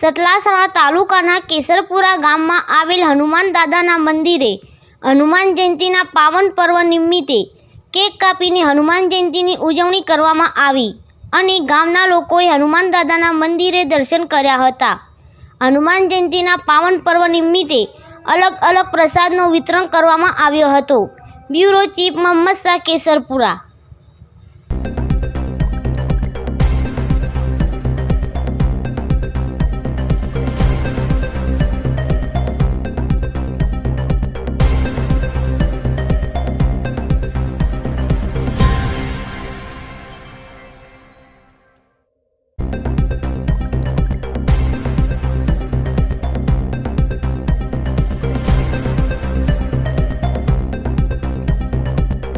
સતલાસણા તાલુકાના કેસરપુરા ગામમાં આવેલ હનુમાન દાદાના મંદિરે હનુમાન જયંતીના પાવન પર્વ નિમિત્તે કેક કાપીને હનુમાન જયંતીની ઉજવણી કરવામાં આવી અને ગામના લોકોએ હનુમાન દાદાના મંદિરે દર્શન કર્યા હતા. હનુમાન જયંતીના પાવન પર્વ નિમિત્તે અલગ અલગ પ્રસાદનું વિતરણ કરવામાં આવ્યો હતો. Bureau chief Mohammad Shah, Kesarpura